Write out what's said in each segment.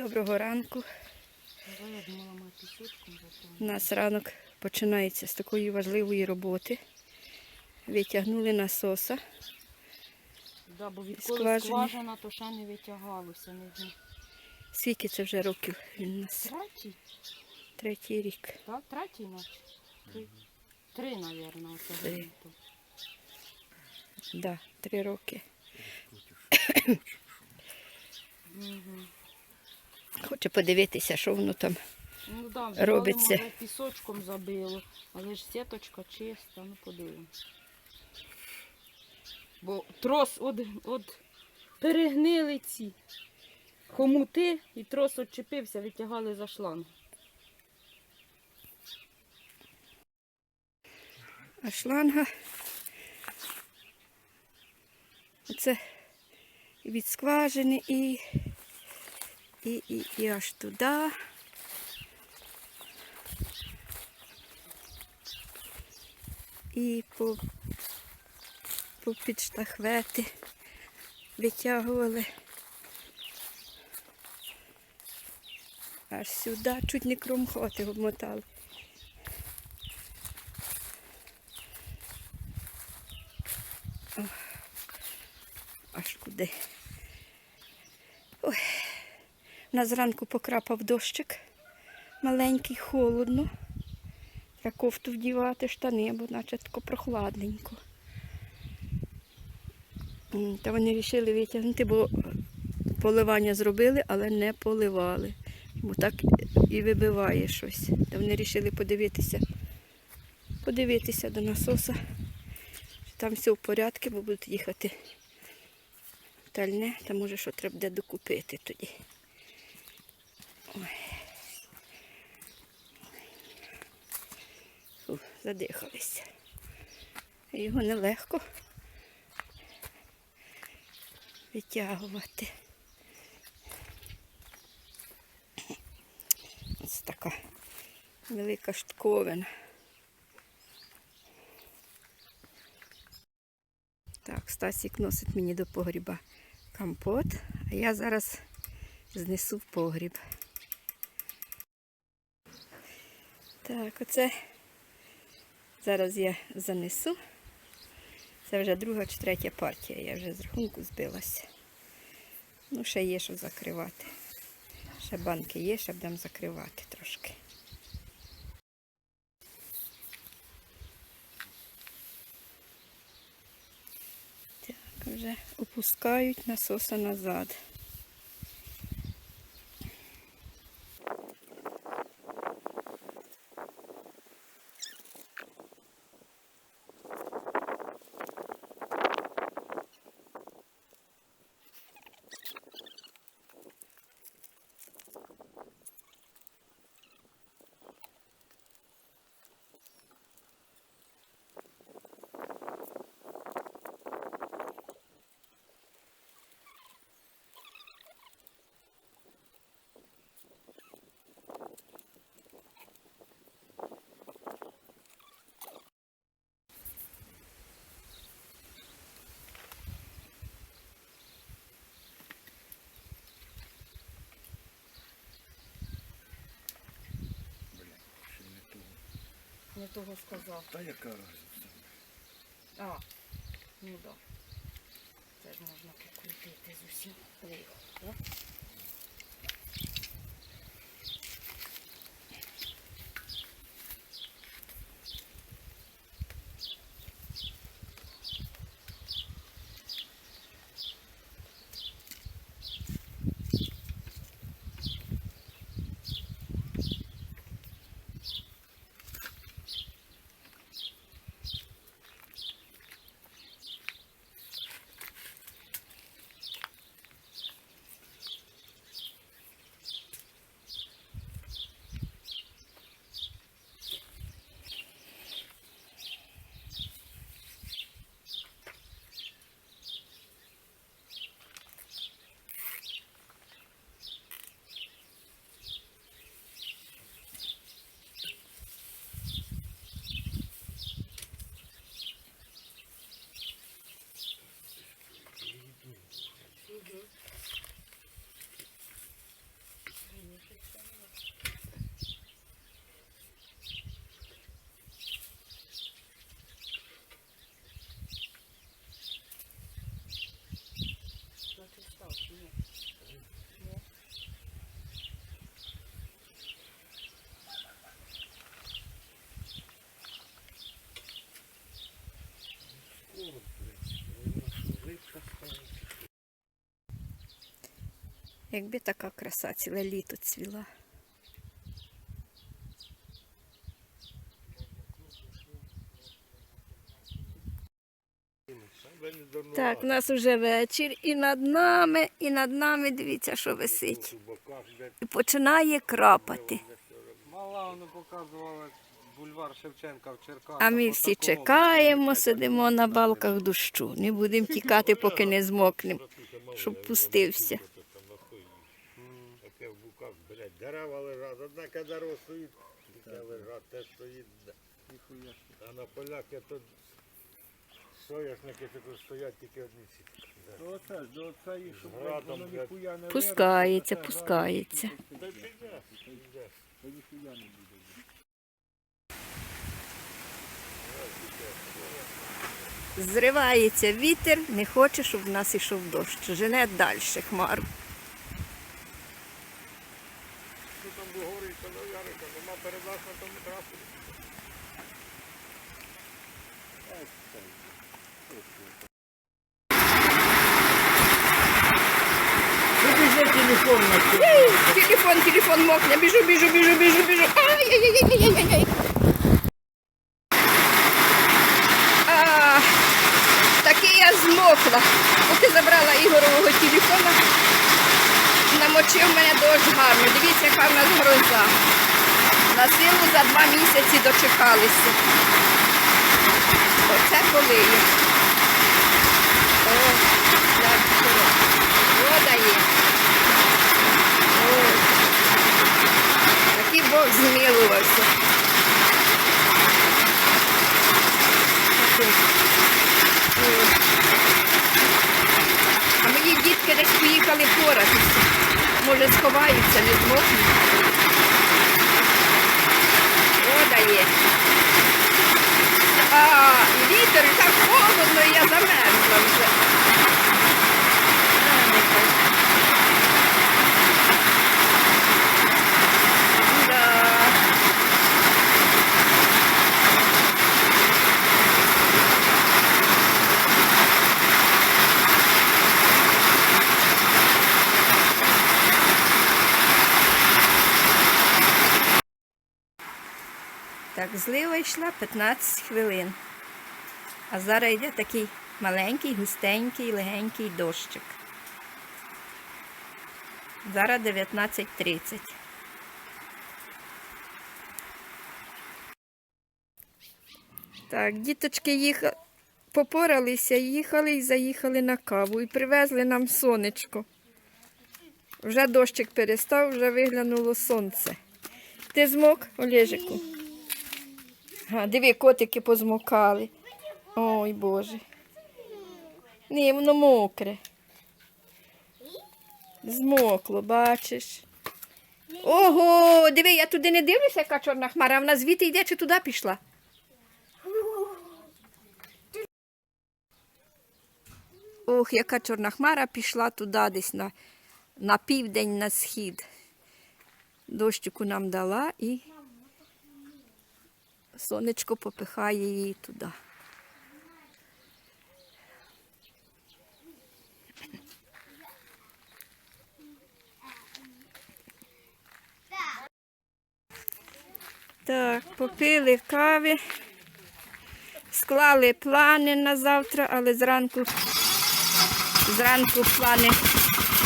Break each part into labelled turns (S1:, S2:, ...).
S1: Доброго ранку. У нас ранок починається з такої важливої роботи. Витягнули насоса.
S2: Да, бо відколи скважина, то ще не витягалося. Не.
S1: Скільки це вже років він у нас?
S2: Третій?
S1: Третій рік.
S2: Так, третій наче. Три, Три, мабуть, оце
S1: Три. Да, три роки. Хочу подивитися, що воно там.
S2: Ну да, взяли,
S1: Робиться.
S2: може, пісочком забило, але ж сіточка чиста, ну подивимось. Бо трос от, от перегнили ці хомути і трос отчепився, витягали за шланг.
S1: А шланга. Оце від скважини і, і, і, і аж туди. І по, по під штахвети витягували. Аж сюди, чуть не кромхоти обмотали. аж куди. Ой. На зранку покрапав дощик. Маленький, холодно. Треба кофту вдівати, штани, бо наче тако прохладненько. Та вони вирішили витягнути, бо поливання зробили, але не поливали. Бо так і вибиває щось. Та вони вирішили подивитися, подивитися до насоса. Там все в порядку, бо будуть їхати тальне, та може що треба буде докупити тоді. Фу, задихалися. Його нелегко витягувати. Ось така велика штковина. Так, Стасік носить мені до погріба компот, а я зараз знесу в погріб. Так, оце зараз я занесу. Це вже друга чи третя партія, я вже з рахунку збилася. Ну, ще є що закривати. Ще банки є, ще будемо закривати трошки. Так, вже опускають насоса назад.
S3: Ще не того.
S2: Не того сказав.
S3: Та яка разниця?
S2: А, ну так. Да. Це ж можна покрутити з усіх лихо,
S1: Якби така краса ціле літо цвіла. Так, у нас уже вечір і над нами, і над нами, дивіться, що висить. І починає крапати.
S4: Мала воно показувала бульвар Шевченка в Черкасах.
S1: А ми всі чекаємо, сидимо на балках дощу. Не будемо тікати, поки не змокнемо, щоб пустився.
S3: Таке в буках, блядь, дерева лежать, одна кадаро стоїть, таке лежать, те стоїть. А на полях я тут соняшники тут стоять тільки одні ці.
S4: Оце, до оце і щоб
S3: Градом, блядь.
S4: ніхуя не
S1: Пускається,
S4: це
S1: пускається.
S3: Та й піде, піде.
S4: Та ніхуя не буде.
S1: Зривається вітер, не хоче, щоб в нас ішов дощ. Жене далі хмару.
S3: Що там говорить, то Ярика, нема передач на тому трафі.
S1: Телефон, телефон мокне, біжу, біжу, біжу, біжу, біжу. Ай-яй-яй-яй-яй-яй. Таки я змокла. Поки забрала Ігорового телефона, намочив мене дощ гарно. Дивіться, яка в нас гроза. На силу за два місяці дочекалися. Оце коли. О, хорошо. Вода є. Ой. Такий Бог змилувався. А мої дітки десь поїхали поратися. Може сховаються, не зможуть. Вода є. А, вітер, так холодно, я замерзла вже. А, нехай. Да. Так, злива йшла 15 хвилин. А зараз йде такий маленький, густенький, легенький дощик. Зараз 19.30. Так, діточки їхали, попоралися, їхали і заїхали на каву і привезли нам сонечко. Вже дощик перестав, вже виглянуло сонце. Ти змок, Олежику? А, диви, котики позмокали. Ой, Боже. Ні, воно мокре. Змокло, бачиш. Ого, диви, я туди не дивлюся, яка чорна хмара, вона звідти йде чи туди пішла. Ох, яка чорна хмара пішла туди десь на, на південь, на схід. Дощику нам дала і сонечко попихає її туди. Так, попили кави, склали плани на завтра, але зранку, зранку плани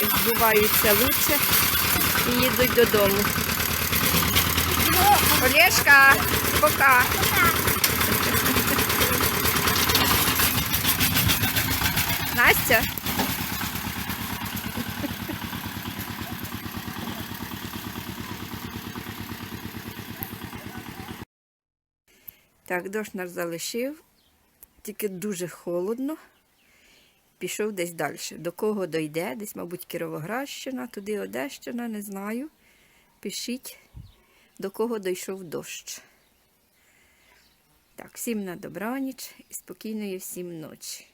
S1: збуваються лучше і їдуть додому. Олешка, пока. Настя. Так, дощ нас залишив, тільки дуже холодно. Пішов десь далі. До кого дойде? Десь, мабуть, Кіровоградщина, туди Одещина, не знаю. Пишіть, до кого дійшов дощ. Так, всім на добраніч і спокійної всім ночі.